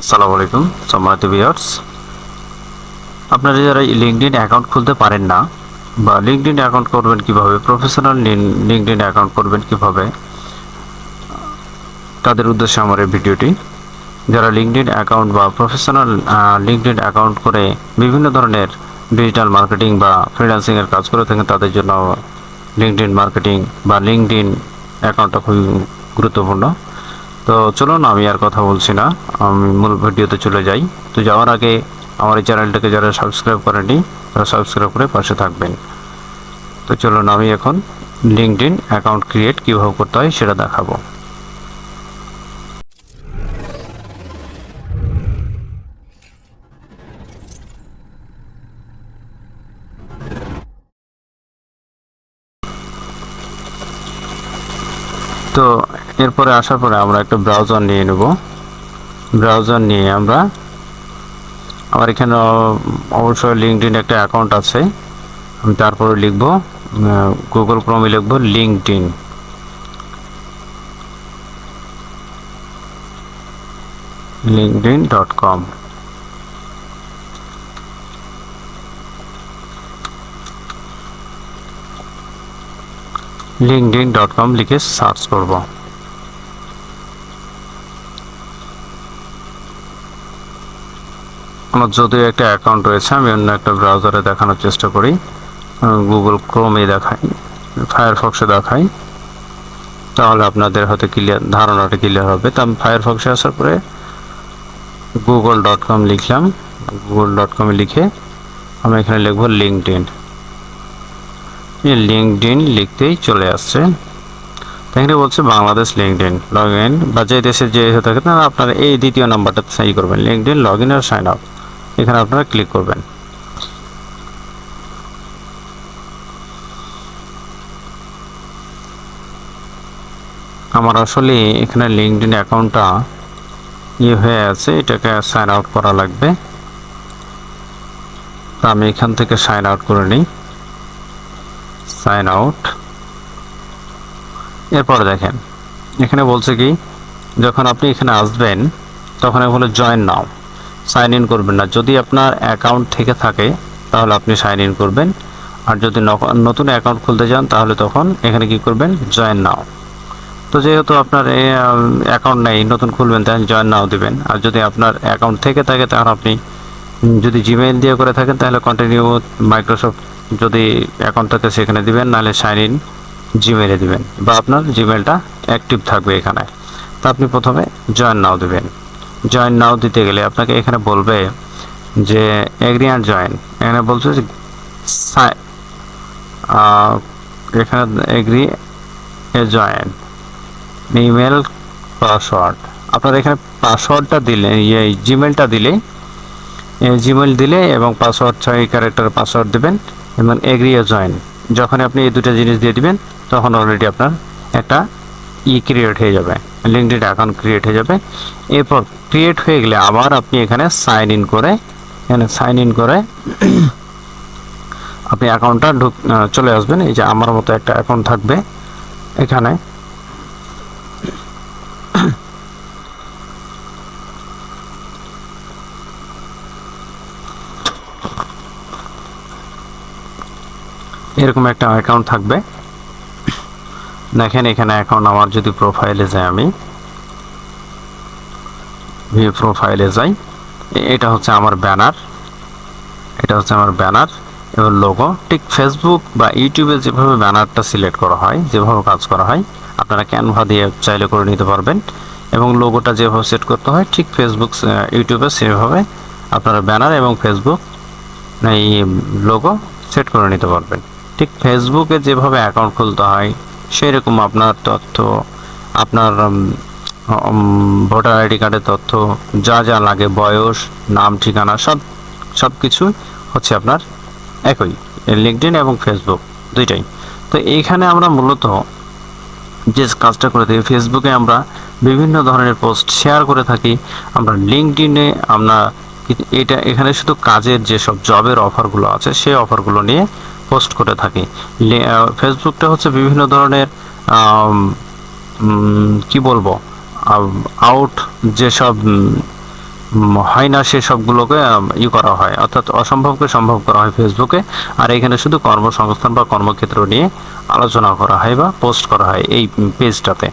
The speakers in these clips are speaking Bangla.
আসসালামু আলাইকুম, সম্মানিত ভিউয়ার্স আপনারা যারা লিঙ্কডিন অ্যাকাউন্ট খুলতে পারেন না, বা লিঙ্কডিন অ্যাকাউন্ট করবেন কীভাবে প্রফেশনাল লিঙ্কডিন অ্যাকাউন্ট করবেন কীভাবে, তাদের উদ্দেশ্যে আমার এই ভিডিওটি। যারা লিঙ্কডিন অ্যাকাউন্ট বা প্রফেশনাল লিঙ্কডিন অ্যাকাউন্ট করে বিভিন্ন ধরনের ডিজিটাল মার্কেটিং বা ফ্রিল্যান্সিং এর কাজ করে থাকেন, তাদের জন্য লিঙ্কডিন মার্কেটিং বা লিঙ্কডিন অ্যাকাউন্টটা খুবই গুরুত্বপূর্ণ। তো চলুন, আমি আর কথা বলছি না। আমি মূল ভিডিওতে চলে যাই। তো যাওয়ার আগে আমার এই চ্যানেলটাকে যারা সাবস্ক্রাইব করেনি তারা সাবস্ক্রাইব করে পাশে থাকবেন। তো চলুন, আমি এখন লিঙ্কডিন অ্যাকাউন্ট ক্রিয়েট কীভাবে করতে হয় সেটা দেখাবো। তো এরপরে আসার পরে আমরা একটা ব্রাউজার নিয়ে নেব। ব্রাউজার নিয়ে আমরা আমার এখানে অবশ্যই লিঙ্কডিন একটা অ্যাকাউন্ট আছে। আমি তারপরে লিখব গুগল ক্রমে লিখব LinkedIn LinkedIn dot com LinkedIn dot com লিখে সার্চ করব। আমার যদিও একটা অ্যাকাউন্ট রয়েছে, আমি অন্য একটা ব্রাউজারে দেখানোর চেষ্টা করি। গুগল ক্রোমে দেখাই ফায়ারফক্সে দেখাই। তাহলে আপনাদের হয়তো ক্লিয়ার ধারণাটা ক্লিয়ার হবে। তো আমি ফায়ারফক্সে আসার পরে গুগল ডট কম লিখলাম। গুগল ডট কমে লিখে আমি এখানে লিখব লিঙ্কডিন লিঙ্কডিন লিখতেই চলে আসছে। এখানে বলছে বাংলাদেশ লিঙ্কডিন লগ ইন বা যে দেশে যে থাকে না আপনারা এই দ্বিতীয় নাম্বারটা সাই করবেন। লিঙ্কড ইন লগ ইন আর সাইন আপ এখানে আপনারা ক্লিক করবেন। আমার আসলে এখানে লিঙ্কডিন অ্যাকাউন্টটা ইয়ে হয়ে আছে, এটাকে সাইন আউট করা লাগবে। তো আমি এখান থেকে সাইন আউট করে নিই। সাইন আউট এরপরে দেখেন, এখানে বলছে কি, যখন আপনি এখানে আসবেন, তখন বলে জয়েন নাও সাইন ইন করবেন না। যদি আপনার অ্যাকাউন্ট থেকে থাকে, তাহলে আপনি সাইন ইন করবেন। আর যদি নতুন অ্যাকাউন্ট খুলতে যান তাহলে তখন এখানে কি করবেন? জয়েন নাও তো যেহেতু আপনার অ্যাকাউন্ট নেই, নতুন খুলবেন, তাহলে জয়েন নাও দিবেন। আর যদি আপনার অ্যাকাউন্ট থেকে থাকে, তাহলে আপনি যদি জিমেইল দিয়ে করে থাকেন, তাহলে কন্টিনিউ মাইক্রোসফট যদি অ্যাকাউন্ট থাকে, সেখানে দিবেন। নাহলে সাইন ইন জিমেলে দিবেন। বা আপনার জিমেলটা অ্যাক্টিভ থাকবে এখানে। তা আপনি প্রথমে জয়েন নাও দিবেন। জয়েন নাও দিতে গেলে আপনাকে এখানে বলবে যে এগ্রি অ্যান্ড জয়েন এখানে বলছে যে এখানে এগ্রি এ জয়েন ইমেল পাসওয়ার্ড আপনার এখানে পাসওয়ার্ডটা দিলে ইয়ে জিমেলটা দিলে জিমেল দিলে এবং পাসওয়ার্ড ছয় ক্যারেক্টার পাসওয়ার্ড দেবেন এবং এগ্রি এ জয়েন যখন আপনি এই দুটো জিনিস দিয়ে দিবেন, তখন অলরেডি আপনার একটা ই ক্রিয়েট হয়ে যাবে লিঙ্কডিন অ্যাকাউন্ট ক্রিয়েট হয়ে যাবে। এরপর ক্রিয়েট হয়ে গেলে আবার আপনি এখানে সাইন ইন করে, এখানে সাইন ইন করে আপনি অ্যাকাউন্টটা ঢুক চলে আসবেন। এই যে আমার মতো একটা অ্যাকাউন্ট থাকবে এখানে। এরকম একটা অ্যাকাউন্ট থাকবে। দেখেন, এখানে অ্যাকাউন্ট আমার যদি প্রোফাইলে যাই আমি ভিউ প্রোফাইলে যাই এটা হচ্ছে আমার ব্যানার এটা হচ্ছে আমার ব্যানার এবং লোগো ঠিক ফেসবুক বা ইউটিউবে যেভাবে ব্যানারটা সিলেক্ট করা হয়, যেভাবে কাজ করা হয়, আপনারা ক্যানভা দিয়ে চাইলে করে নিতে পারবেন, এবং লোগোটা যেভাবে সেট করতে হয়, ঠিক ফেসবুক ইউটিউবে সেভাবে আপনারা ব্যানার এবং ফেসবুক এই লোগো সেট করে নিতে পারবেন। ঠিক ফেসবুকে যেভাবে অ্যাকাউন্ট খুলতে হয় সেরকম আপনার তথ্য, আপনার ভোটার আইডি কার্ডের তথ্য, যা যা লাগে, বয়স, নাম, ঠিকানা, সব সব কিছু হচ্ছে আপনার একই। লিঙ্কডিন এবং ফেসবুক দুইটাই। তো এইখানে আমরা মূলত যে কাজটা করে থাকি ফেসবুকে আমরা বিভিন্ন ধরনের পোস্ট শেয়ার করে থাকি। আমরা লিঙ্কডিনে আমরা, এটা, এখানে শুধু কাজের যেসব জবের অফারগুলো আছে, সেই অফারগুলো নিয়ে পোস্ট করে থাকি। ফেসবুকটা হচ্ছে বিভিন্ন ধরনের কি বলব আউট যেসব হয় না সে সবগুলোকে আম, ই করা হয়। অর্থাৎ অসম্ভবকে সম্ভব করা হয় ফেসবুকে আর এখানে শুধু কর্মসংস্থান বা কর্মক্ষেত্র নিয়ে আলোচনা করা হয় বা পোস্ট করা হয় এই পেজটাতে।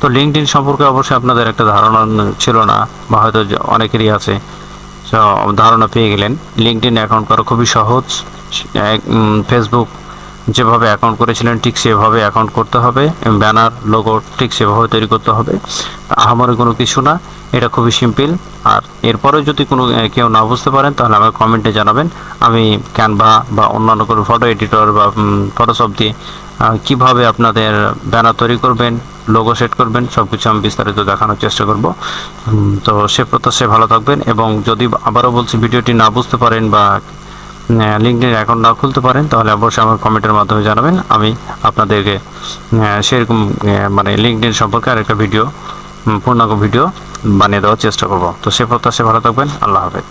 তো লিঙ্কডইন সম্পর্কে অবশ্যই আপনাদের একটা ধারণা ছিল না বা হয়তো অনেকেরই আছে ধারণা পেয়ে গেলেন। লিঙ্কডইন অ্যাকাউন্ট করা খুবই সহজ। ফেসবুক যেভাবে অ্যাকাউন্ট করেছিলেন, ঠিক সেভাবে অ্যাকাউন্ট করতে হবে। ব্যানার লোগো ঠিক সেভাবে তৈরি করতে হবে। আহামরি কোনো কিছু না, এটা খুবই সিম্পল আর এরপরে যদি কোনো কেউ না বুঝতে পারেন, তাহলে আমাকে কমেন্টে জানাবেন। আমি ক্যানভা বা অন্যান্য কোনো ফটো এডিটর বা ফটোশপ দিয়ে কীভাবে আপনাদের ব্যানার তৈরি করবেন লোগো সেট করবেন সব কিছু আমি বিস্তারিত দেখানোর চেষ্টা করব। তো সে প্রত্যাশায় ভালো থাকবেন। এবং যদি আবারও বলছি, ভিডিওটি না বুঝতে পারেন বা লিঙ্কডিন অ্যাকাউন্ট না খুলতে পারেন, তাহলে অবশ্যই আমার কমেন্টের মাধ্যমে জানাবেন। আমি আপনাদেরকে সেরকম মানে লিঙ্কডিন সম্পর্কে আরেকটা ভিডিও পূর্ণাঙ্গ ভিডিও বানিয়ে দেওয়ার চেষ্টা করব। তো সে প্রত্যাশে ভালো থাকবেন, আল্লাহ হাফেজ।